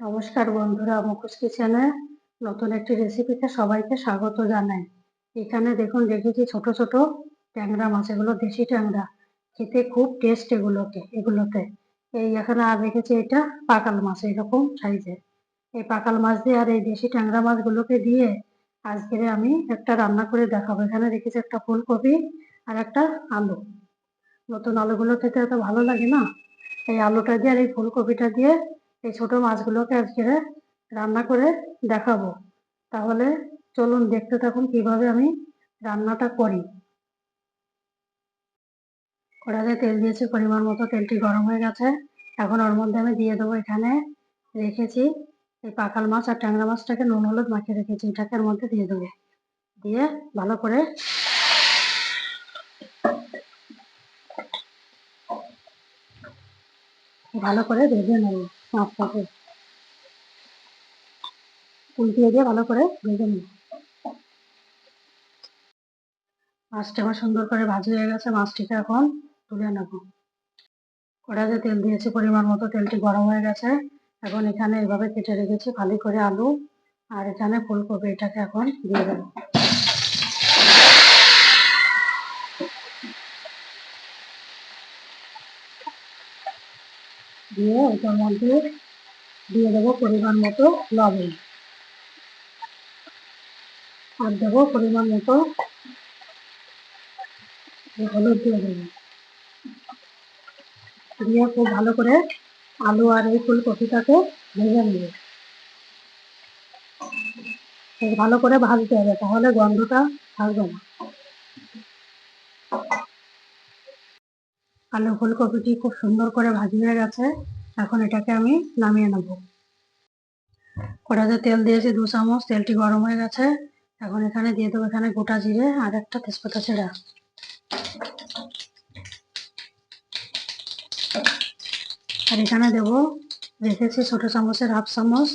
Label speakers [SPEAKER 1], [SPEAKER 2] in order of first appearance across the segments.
[SPEAKER 1] নমস্কার বন্ধুরা মুখোশ কিচেনে নতুন একটি রেসিপিতে সবাইকে স্বাগত জানাই। এখানে দেখুন রেখেছি ছোট ছোট ট্যাংরা মাছ, এগুলো দেশি ট্যাংরা। খেতে খুব টেস্ট এগুলোকে, এগুলোতে। এই এখানে আর রেখেছি এটা পাকাল মাছ, এরকম সাইজের এই পাকাল মাছ দিয়ে আর এই দেশি ট্যাংরা মাছগুলোকে দিয়ে আজকে আমি একটা রান্না করে দেখাবো। এখানে রেখেছি একটা ফুলকপি আর একটা আলু। নতুন আলুগুলো খেতে এত ভালো লাগে না? এই আলুটা দিয়ে আর এই ফুলকপিটা দিয়ে এই ছোট মাছগুলোকে আজকে রান্না করে দেখাবো। তাহলে চলুন দেখতে থাকুন কীভাবে আমি রান্নাটা করি। কড়াতে তেল দিয়েছি, পরিমাণ মতো তেলটি গরম হয়ে গেছে। এখন ওর মধ্যে আমি দিয়ে দেবো এখানে রেখেছি এই পাকাল মাছ আর ট্যাংরা মাছটাকে নুন, হলুদ মাখিয়ে রেখেছি, এটাকে মধ্যে দিয়ে দেবো। দিয়ে ভালো করে ভালো করে ভেজে নেব। মাছটাকে উল্টিয়ে দিয়ে ভালো করে ভেজে নেব মাছটা আমার সুন্দর করে ভাজি হয়ে গেছে, মাছটিকে এখন তুলে নেব। কড়াইতে তেল দিয়েছি পরিমাণ মতো, তেলটি গরম হয়ে গেছে। এখন এখানে এভাবে কেটে রেখেছি ভালো করে আলু আর এখানে ফুলকপি, এটাকে এখন দিয়ে দেবো। দিয়ে ওটার মধ্যে দিয়ে দেবো পরিমাণ মতো লবণ। আর দেবো পরিমাণ মতো হলুদ দিয়ে দেবো। দিয়ে খুব ভালো করে আলু আর এই ফুলকপিটাকে ভেজে নেবে। ভালো করে ভাজতে হবে, তাহলে গন্ধটা থাকবে না। আলু ফুলকপিটি খুব সুন্দর করে ভাজি হয়ে গেছে। এখন এটাকে আমি নামিয়ে নেব। কড়াতে তেল দিয়েছি দু চামচ, তেলটি গরম হয়ে গেছে। এখন এখানে দিয়ে দেবো এখানে গোটা জিরে আর একটা তেজপাতা ছেড়া আর এখানে দেব, রেখেছি ছোট চামচের হাফ চামচ,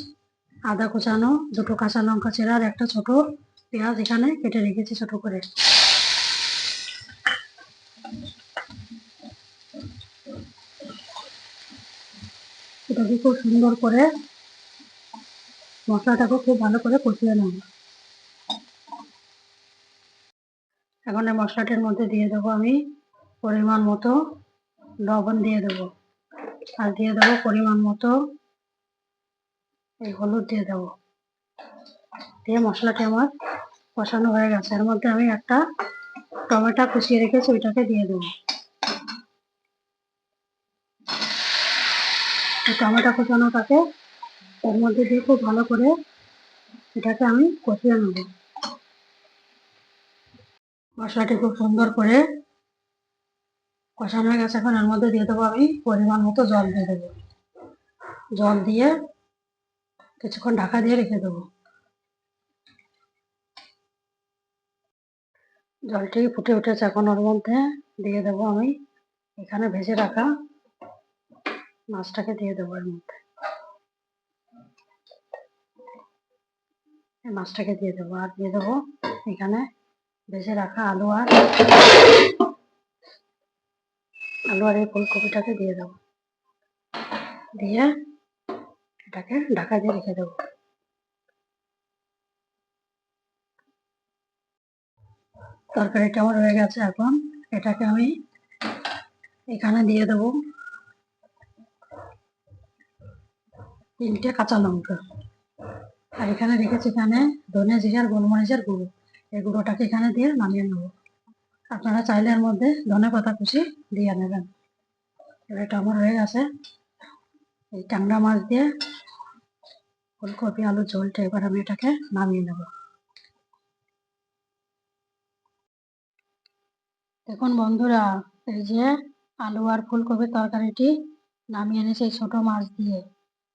[SPEAKER 1] আদা কুচানো, দুটো কাঁচা লঙ্কা চেরা আর একটা ছোট পেঁয়াজ এখানে কেটে রেখেছি ছোট করে। এটাকে খুব সুন্দর করে মশলাটাকে খুব ভালো করে কষিয়ে নেব। এখন এই মশলাটির মধ্যে দিয়ে দেবো আমি পরিমাণ মতো লবণ দিয়ে দেবো। আর দিয়ে দেবো পরিমাণ মতো এই হলুদ দিয়ে দেবো। দিয়ে মশলাটি আমার কষানো হয়ে গেছে। এর মধ্যে আমি একটা টমেটো কুচিয়ে রেখেছি, ওইটাকে দিয়ে দেবো। টমেটো কুচানোটাকে এর মধ্যে দিয়ে খুব ভালো করে এটাকে আমি কষিয়ে নেব। মশলাটি খুব সুন্দর করে কষানো হয়ে গেছে, এখন এর মধ্যে দিয়ে দেবো আমি পরিমাণ মতো জল দিয়ে দেবো। জল দিয়ে কিছুক্ষণ ঢাকা দিয়ে রেখে দেবো। জলটি ফুটে উঠেছে এখন ওর মধ্যে, দিয়ে দেবো আমি এখানে ভেজে রাখা মাছটাকে দিয়ে দেবো এর মধ্যে। মাছটাকে দিয়ে দেবো আর দিয়ে দেবো এখানে ভেজে রাখা আলু আর আলু আর এই ফুলকপিটাকে দিয়ে দেবো। দিয়ে এটাকে ঢাকা দিয়ে রেখে দেবো। তরকারিটা আমার হয়ে গেছে এখন। এটাকে আমি এখানে দিয়ে দেবো তিনটে কাঁচা লঙ্কা। আর এখানে রেখেছি এখানে ধনে জিরার, গোলমরিচের গুঁড়ো। এই গুঁড়োটাকে এখানে দিয়ে নামিয়ে নেব। আপনারা চাইলে এর মধ্যে ধনে পাতা কুচি দিয়ে নেবেন। এবার এটা আমার হয়ে গেছে। এই ট্যাংরা মাছ দিয়ে ফুলকপি, আলু, ঝোলটা এবার আমি এটাকে নামিয়ে নেব। দেখুন বন্ধুরা, এই যে আলু আর ফুলকপির তরকারিটি নামিয়ে এনেছে এই ছোট মাছ দিয়ে।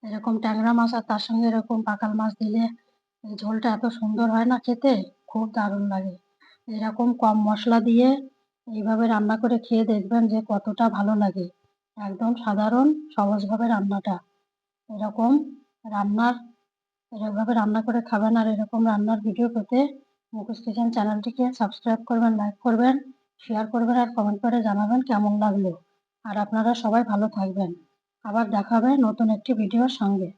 [SPEAKER 1] এরকম ট্যাংরা মাছ আর তার সঙ্গে এরকম পাকাল মাছ দিলে এই ঝোলটা এত সুন্দর হয় না খেতে, খুব দারুণ লাগে। এরকম কম মশলা দিয়ে এইভাবে রান্না করে খেয়ে দেখবেন যে কতটা ভালো লাগে। একদম সাধারণ, সহজভাবে রান্নাটা। এরকম রান্নার, এরকমভাবে রান্না করে খাবেন আর এরকম রান্নার ভিডিও পেতে মুখোশ কিচেন চ্যানেলটিকে সাবস্ক্রাইব করবেন লাইক করবেন শেয়ার করবেন আর কমেন্ট করে জানাবেন কেমন লাগল। আর আপনারা সবাই ভালো থাকবেন। আবার দেখা হবে নতুন একটি ভিডিওর সঙ্গে।